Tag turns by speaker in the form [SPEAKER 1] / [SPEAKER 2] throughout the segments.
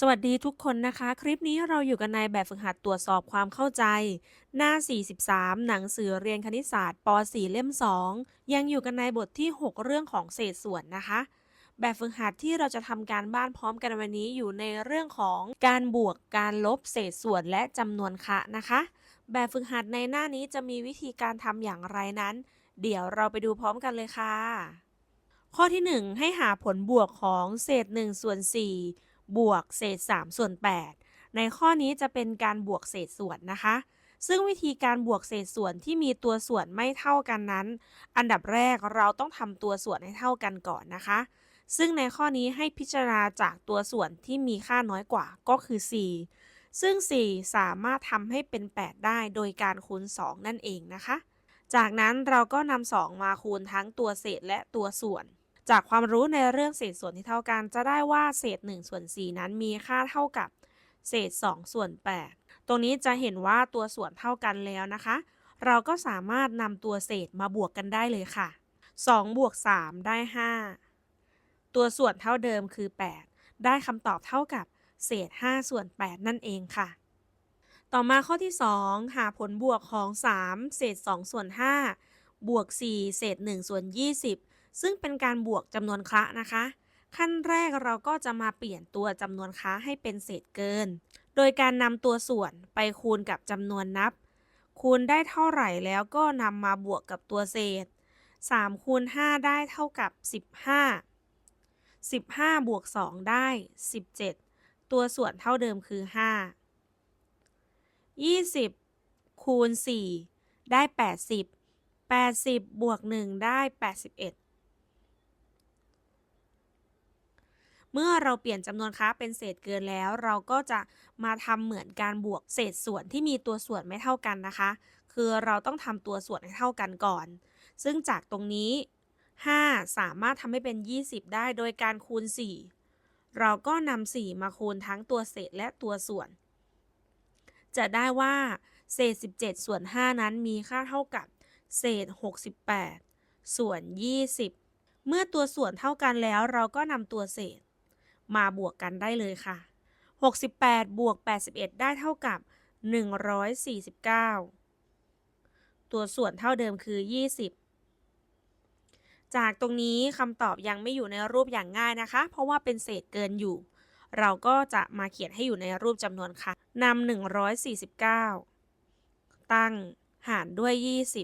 [SPEAKER 1] สวัสดีทุกคนนะคะ คลิปนี้เราอยู่กันในแบบฝึกหัดตรวจสอบความเข้าใจ หน้า 43 หนังสือเรียนคณิตศาสตร์ป .4 เล่ม 2 ยังอยู่กันในบทที่ 6 เรื่องของเศษส่วนนะคะ แบบฝึกหัดที่เราจะทำการบ้านพร้อมกันวันนี้อยู่ในเรื่องของการบวกการลบเศษส่วนและจำนวนคะนะคะ แบบฝึกหัดในหน้านี้จะมีวิธีการทำอย่างไรนั้น เดี๋ยวเราไปดูพร้อมกันเลยค่ะ ข้อที่ 1 ให้หาผลบวกของเศษ1ส่วน4 บวกเศษ 3 ส่วน 8 ในข้อนี้จะเป็นการบวกเศษส่วนนะคะ ซึ่งวิธีการบวกเศษส่วนที่มีตัวส่วนไม่เท่ากันนั้น อันดับแรกเราต้องทำตัวส่วนให้เท่ากันก่อนนะคะ ซึ่งในข้อนี้ให้พิจารณาจากตัวส่วนที่มีค่าน้อยกว่าก็คือ 4 ซึ่ง 4 สามารถทำให้เป็น 8 ได้โดยการคูณ 2 นั่นเองนะคะ จากนั้นเราก็นำ2มาคูณทั้งตัวเศษและตัวส่วน จากความรู้ในเรื่องเศษส่วนที่เท่ากัน จะได้ว่าเศษ1ส่วน4นั้นมีค่าเท่ากับเศษ2ส่วน8ตรงนี้จะเห็นว่าตัวส่วนเท่ากันแล้วนะคะ เราก็สามารถนำตัวเศษมาบวกกันได้เลยค่ะ2บวก3ได้ 5 ตัวส่วนเท่าเดิมคือ 8 ได้คำตอบเท่ากับเศษ 5 ส่วน 8 นั่นเองค่ะ ต่อมาข้อที่ 2 หาผลบวกของ 3 เศษ 2 ส่วน 5 บวก 4 เศษ 1 ส่วน 20 ซึ่งเป็นการบวกจำนวนคละนะคะ ขั้นแรกเราก็จะมาเปลี่ยนตัวจำนวนค้าให้เป็นเศษเกิน โดยการนำตัวส่วนไปคูณกับจำนวนนับ คูณได้เท่าไหร่แล้วก็นำมาบวกกับตัวเศษ3คูณ5ได้เท่ากับ 15 15 บวก 2 ได้ 17 ตัวส่วนเท่าเดิมคือ 5 20 คูณ 4 ได้ 80 80 บวก 1 ได้ 81 มื่อเราเปลี่ยนจำนวนค้าเป็นเศษเกินแล้ว เราก็จะมาทำเหมือนการบวกเศษส่วนที่มีตัวส่วนไม่เท่ากันนะคะ คือเราต้องทำตัวส่วนให้เท่ากันก่อน ซึ่งจากตรงนี้ 5 สามารถทำให้เป็น 20 ได้โดยการคูณ 4 เราก็นำ4มาคูณทั้งตัวเศษและตัวส่วน จะได้ว่าเศษ 17 ส่วน 5 นั้นมีค่าเท่ากับ เศษ 68 ส่วน 20 เมื่อตัวส่วนเท่ากันแล้วเราก็นำตัวเศษ มาบวกกันได้เลยค่ะ 68 บวก 81 ได้เท่ากับ 149 ตัวส่วนเท่าเดิมคือ 20 จากตรงนี้คำตอบยังไม่อยู่ในรูปอย่างง่ายนะคะ เพราะว่าเป็นเศษเกินอยู่ เราก็จะมาเขียนให้อยู่ในรูปจำนวนค่ะนำ149 ตั้งหารด้วย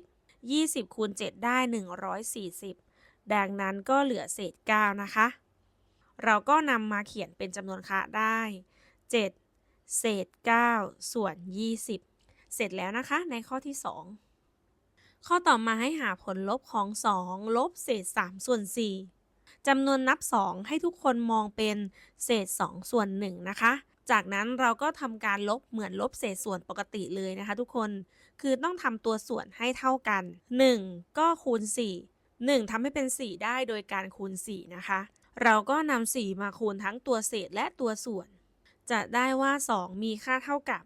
[SPEAKER 1] 20 20คูณ7ได้ 140 ดังนั้นก็เหลือเศษ 9 นะคะ เราก็นำมาเขียนเป็นจำนวนคะได้ 7 เศษ 9 ส่วน 20 เสร็จแล้วนะคะในข้อที่ 2 ข้อต่อมาให้หาผลลบของ 2 ลบเศษ 3 ส่วน 4จำนวนนับ 2 ให้ทุกคนมองเป็นเศษ 2 ส่วน 1 นะคะ จากนั้นเราก็ทำการลบเหมือนลบเศษส่วนปกติเลยนะคะทุกคน คือต้องทำตัวส่วนให้เท่ากัน 1 ก็คูณ 4 1ทำให้เป็น 4 ได้โดยการคูณ 4 นะคะ เราก็นำ4มาคูณทั้งตัวเศษและตัวส่วน จะได้ว่า 2 มีค่าเท่ากับ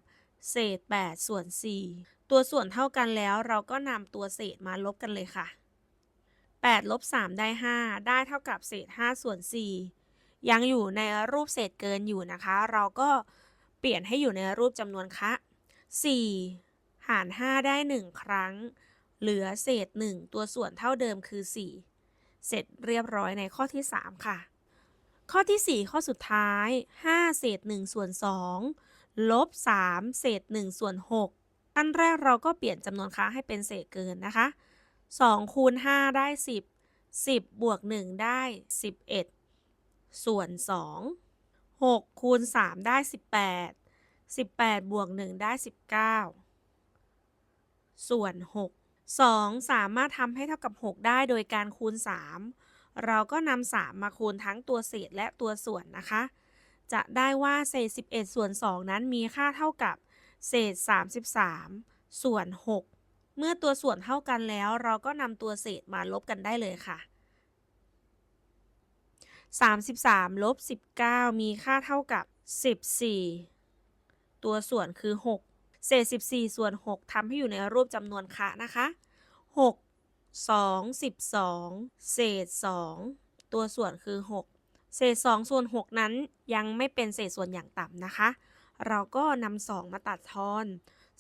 [SPEAKER 1] เศษ 8 ส่วน 4 ตัวส่วนเท่ากันแล้ว เราก็นำตัวเศษมาลบกันเลยค่ะ 8 ลบ 3 ได้ 5 ได้เท่ากับเศษ 5 ส่วน 4 ยังอยู่ในรูปเศษเกินอยู่นะคะ เราก็เปลี่ยนให้อยู่ในรูปจำนวนคะ4 หาร 5 ได้ 1 ครั้ง เหลือเศษ 1 ตัวส่วนเท่าเดิมคือ 4 เสร็จเรียบร้อยในข้อที่ 3 ค่ะ ข้อที่ 4 ข้อสุดท้าย 5 เศษ1ส่วน2ลบ3เศษ1ส่วน6อันแรกเราก็เปลี่ยนจำนวนค้าให้เป็นเศษเกินนะคะ2คูณ5ได้ 10 10 บวก 1 ได้ 11 ส่วน 2 6 คูณ 3 ได้ 18 18 บวก 1 ได้ 19 ส่วน 6 2 สามารถทำให้เท่ากับ 6 ได้โดยการคูณ 3 เราก็นำ3มาคูณทั้งตัวเศษและตัวส่วนนะคะ จะได้ว่าเศษ 11 ส่วน 2 นั้นมีค่าเท่ากับเศษ 33 ส่วน 6 เมื่อตัวส่วนเท่ากันแล้ว เราก็นำตัวเศษมาลบกันได้เลยค่ะ 33ลบ19 มีค่าเท่ากับ 14 ตัวส่วนคือ 6 เศษ 14 ส่วน 6ทำให้อยู่ในรูปจำนวนคะนะคะ 6 2 12 เศษ 2 ตัวส่วนคือ 6 เศษ 2 ส่วน 6 นั้นยังไม่เป็นเศษส่วนอย่างต่ำนะคะ เราก็นำ2มาตัดทอน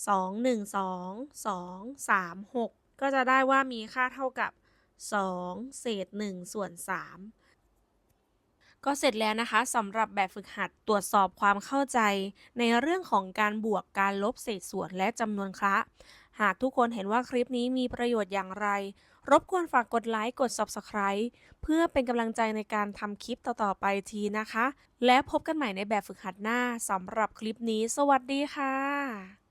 [SPEAKER 1] 2 1 2 2 3 6 ก็จะได้ว่ามีค่าเท่ากับ 2 เศษ 1 ส่วน 3 ก็เสร็จแล้วนะคะสำหรับแบบฝึกหัดตรวจสอบความเข้าใจ ในเรื่องของการบวกการลบเศษส่วนและจำนวนคละ หากทุกคนเห็นว่าคลิปนี้มีประโยชน์อย่างไร รบกวนฝากกดไลค์กด Subscribe เพื่อเป็นกำลังใจในการทำคลิปต่อๆไปทีนะคะ และพบกันใหม่ในแบบฝึกหัดหน้าสำหรับคลิปนี้ สวัสดีค่ะ